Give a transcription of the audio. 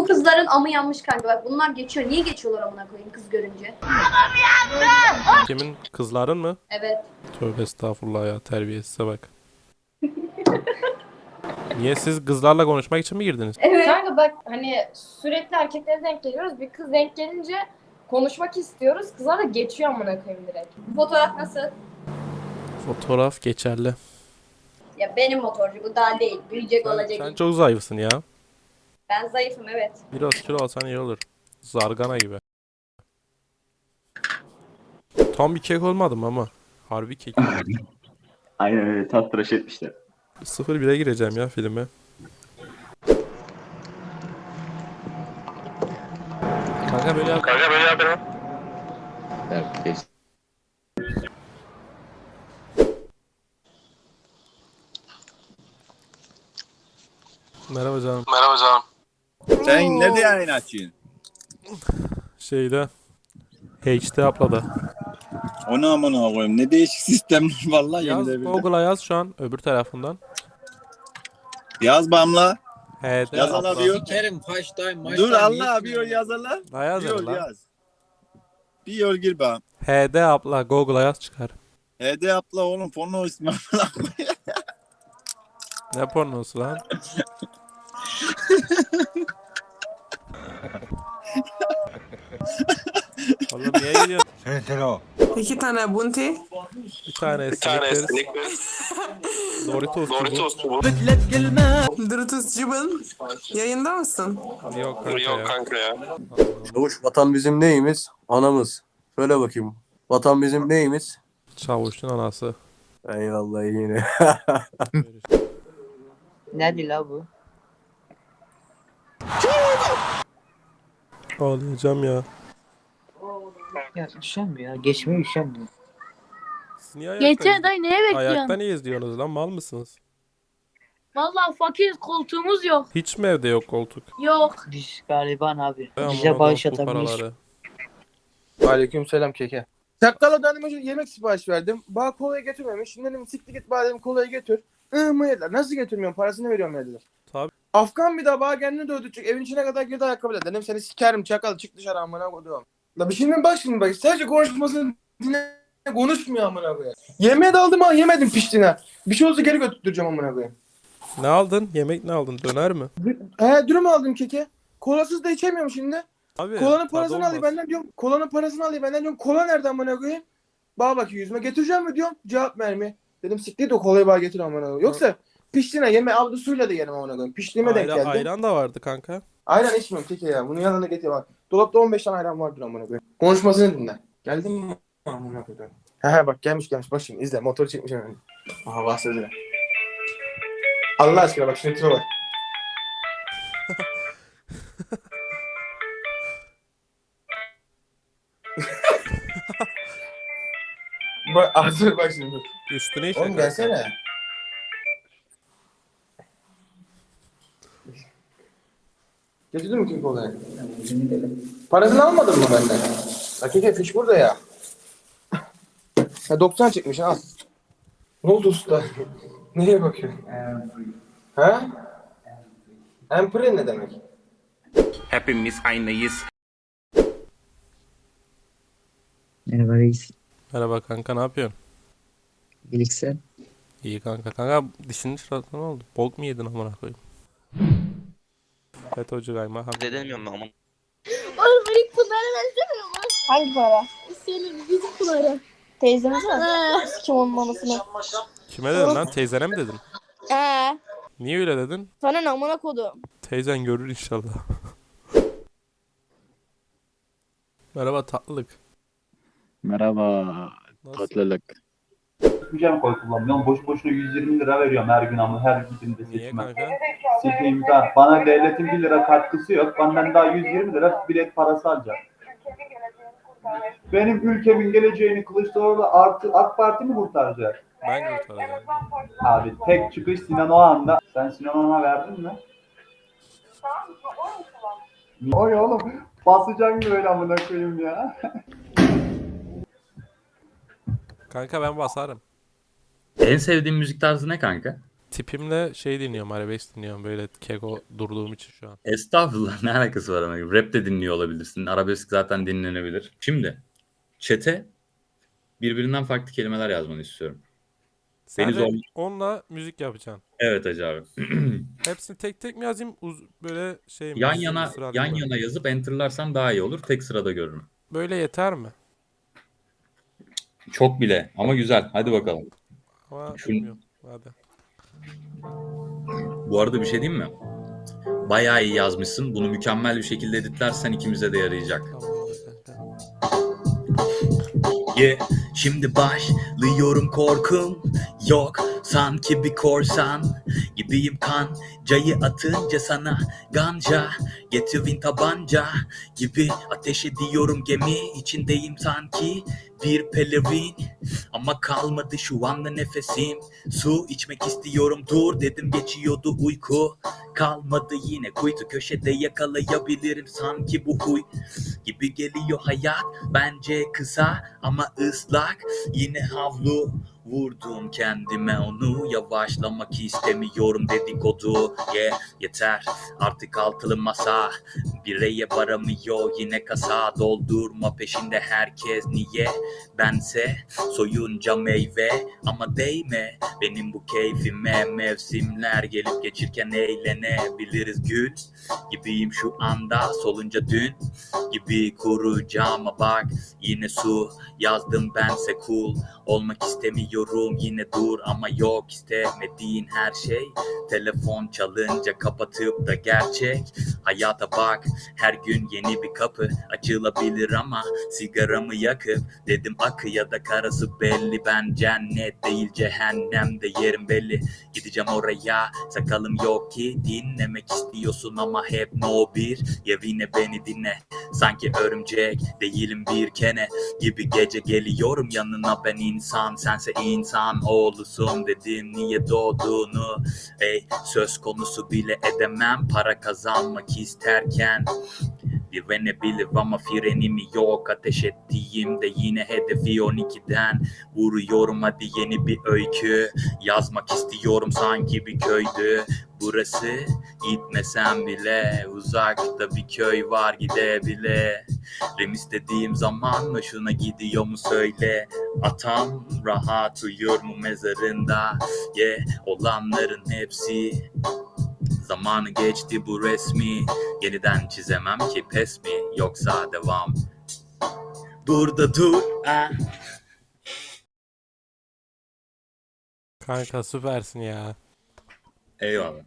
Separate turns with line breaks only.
Bu kızların amı yanmış kanka bak bunlar geçiyor. Niye geçiyorlar amına koyayım kız görünce?
Kimin? Kızların mı?
Evet.
Tövbe estağfurullah ya terbiyesize bak. Niye siz kızlarla konuşmak için mi girdiniz?
Evet.
Kanka bak hani sürekli erkeklere denk geliyoruz. Bir kız denk gelince konuşmak istiyoruz. Kızlar da geçiyor amına koyayım direkt.
Fotoğraf nasıl?
Fotoğraf geçerli.
Ya benim motorcu bu daha değil. Büyüyecek
Sen,
olacak.
sen çok zayıfsın ya.
Ben zayıfım evet.
Biraz kilo alsan iyi olur. Zargana gibi. Tam bir kek olmadım ama. Harbi kek.
Aynen öyle tat tıraş etmişler.
0-1'e gireceğim ya filme. Kanka böyle yap. Kanka böyle yap.
Herkes.
Merhaba canım.
Sen ne diye yayın açıyorsun?
Şeyde. HD upload'a.
Onu amına koyayım. Ne değişik sistem vallahi
Yaz
yemin ederim.
Google'a yaz şu an öbür tarafından.
Yaz bamla.
HD
Yaz
upload.
abi yok.
Kaç time maç
Dur Allah
ya.
yol yazala.
La
Bir
yaz
yol yaz. Bir yol gir bana.
HD upload Google'a yaz çıkar.
HD yapla oğlum porno ismi.
Ne pornosu lan? Niye gidiyorsun?
İki tane bunti.
Bir tane Snickers. Doritos. Doritos.
Doritos Cıbın. Yayında mısın?
Yok kanka ya.
Çavuş vatan bizim neyimiz? Anamız. Söyle bakayım. Vatan bizim neyimiz?
Çavuşun anası.
Eyvallah yine.
Nerede la bu?
Ağlayacağım ya.
Ya üşenmiyor ya. Geçmeye üşenmiyor.
Siz niye ayakta,
dayı neye bekliyorsun?
ayakta niye izliyorsunuz lan mal mısınız?
Vallahi fakiriz koltuğumuz yok.
Hiç mi evde yok koltuk?
Yok.
Biz gariban abi.
Ben
Bize
amına
bağış
koyayım bu
atabilir.
paraları.
Aleyküm selam keke. Çakkala döneme yemek sipariş verdim. Bana kolayı getirmemiş. Şimdi dedim siktir git bana dedim kolayı götür. Iı mı yediler. Nasıl getirmiyorum parasını veriyorum dediler.
Tabii.
Afgan bir daha bana kendini dövdürecek. Evin içine kadar girdi ayakkabıyla. Dedim seni sikerim çakal çık dışarı amına koyduğum. La bir şimdi bak şimdi bak. Sadece konuşmasını dinle konuşmuyor amına koyayım. Yemeğe daldım ha yemedim piştiğine. Bir şey olsa geri götüreceğim amına koyayım.
Ne aldın? Yemek ne aldın? Döner mi?
He dürüm aldım keke. Kolasız da içemiyorum şimdi.
Abi.
Kolanın parasını alayım benden diyorum. Kolanın parasını alayım benden diyorum. Kola nereden bana koyayım? Bana bakıyor yüzüme. Getireceğim mi diyorum. Cevap vermiyor. Dedim siktir de kolayı bana getir amına koyayım. Yoksa piştiğine yeme avlu suyla da yerim amına koyayım. Piştiğime denk geldi.
ayran da vardı kanka.
Ayran içmiyorum keke ya. Bunun yanına getir bak. Dolapta 15 tane ayran vardır amına koyayım. Konuşmasını dinle. Geldin mi? Amına koyayım. He he bak gelmiş gelmiş. Bak şimdi izle. Motoru çekmiş hemen. Aha bahsediyor. Allah aşkına bak şuna tipe bak. bak Arthur bak şimdi.
Üstüne işte
Oğlum gelsene. Getirdin mi kim kolayı? Parasını almadın mı benden? Hakikaten fiş burada ya. Ha 90 çıkmış al. Ne oldu usta? Nereye bakıyorsun? Ha? Empire ne demek?
Hepimiz aynıyız.
Merhaba reis.
Merhaba kanka ne yapıyorsun?
İyilik sen.
İyi kanka. Kanka dişinin şurası ne oldu? Bok mu yedin amına koyayım? FETÖ'cü kayma. Ha.
Dedemiyorum ben ama.
Oğlum benim pınarı benzemiyor mu?
Hangi para?
Senin bizim pınarı.
Teyzemiz mi?
He.
Kim onun anasını?
Kime dedin lan? Teyzene mi dedin?
Ee,
Niye öyle dedin?
sana ne amına kodum?
Teyzen görür inşallah. Merhaba tatlılık.
Merhaba.
Nasıl?
Tatlılık.
Güzel koy kullanmıyorum. Boş boşuna 120 lira veriyorum her gün ama her gidimde seçime. Sikeyim ben. Bana devletin 1 lira katkısı yok. Benden daha 120 lira bilet parası alacak. Benim ülkemin geleceğini Kılıçdaroğlu artı AK Parti mi kurtaracak?
Ben kurtaracağım.
Abi tek çıkış Sinan Oğan'da. Sen Sinan Oğan'a verdin mi? Oy oğlum. Basacaksın böyle amına koyayım ya.
Kanka ben basarım.
En sevdiğin müzik tarzı ne kanka?
tipimle şey dinliyorum, arabesk dinliyorum böyle keko durduğum için şu an.
Estağfurullah ne alakası var ama. Rap de dinliyor olabilirsin. Arabesk zaten dinlenebilir. Şimdi chat'e birbirinden farklı kelimeler yazmanı istiyorum.
Sen
Beni zor-
onunla müzik yapacaksın.
Evet Hacı abi.
Hepsini tek tek mi yazayım? Uz- böyle şey mi?
yan yana yan
mi?
yana yazıp enterlarsan daha iyi olur. Tek sırada görürüm.
Böyle yeter mi?
Çok bile ama güzel. Hadi bakalım.
Ama
Şu-
bilmiyorum. Hadi.
Bu arada bir şey diyeyim mi? Bayağı iyi yazmışsın. Bunu mükemmel bir şekilde editlersen ikimize de yarayacak.
Yeah, şimdi başlıyorum korkum yok sanki bir korsan gibiyim kan cayı atınca sana ganca getirin tabanca gibi ateş ediyorum. Gemi içindeyim sanki bir pelerin ama kalmadı şu anda nefesim. Su içmek istiyorum dur dedim geçiyordu uyku. Kalmadı yine kuytu köşede yakalayabilirim. Sanki bu huy gibi geliyor hayat Bence kısa ama ıslak. Yine havlu vurdum kendime onu Yavaşlamak istemiyorum dedikodu. Yeah, Yeter artık altılı masa Bireye varamıyor yine kasa Doldurma peşinde herkes. Niye Bense soyunca meyve Ama değme benim bu keyfime. Mevsimler gelip geçirken eğlenebiliriz. Gül Gibiyim şu anda solunca dün gibi kuracağıma bak Yine su yazdım bense. Cool Olmak istemiyorum yine dur. Ama yok istemediğin her şey Telefon çalınca kapatıp da gerçek Hayata bak her gün yeni bir kapı Açılabilir ama sigaramı yakıp Dedim akı ya da karası belli. Ben cennet değil cehennemde yerim belli. Gideceğim oraya sakalım yok ki Dinlemek istiyorsun ama hep no bir. Yevine beni dinle Sanki örümcek değilim bir kene gibi gece geliyorum. Yanına ben insan sense insan oğlusun dedim. Niye doğduğunu ey söz konusu bile edemem. Para kazanmak isterken Direnebilir ama frenim yok Ateş ettiğimde yine hedefi 12'den Vuruyorum hadi yeni bir öykü Yazmak istiyorum sanki bir köydü. Burası gitmesem bile Uzakta bir köy var gidebile Rem istediğim zaman hoşuna gidiyor mu söyle. Atam rahat uyur mu mezarında? Yeah olanların hepsi Zamanı geçti bu resmi Yeniden çizemem ki pes mi yoksa devam Burada dur ah.
Kanka süpersin ya.
Eyvallah.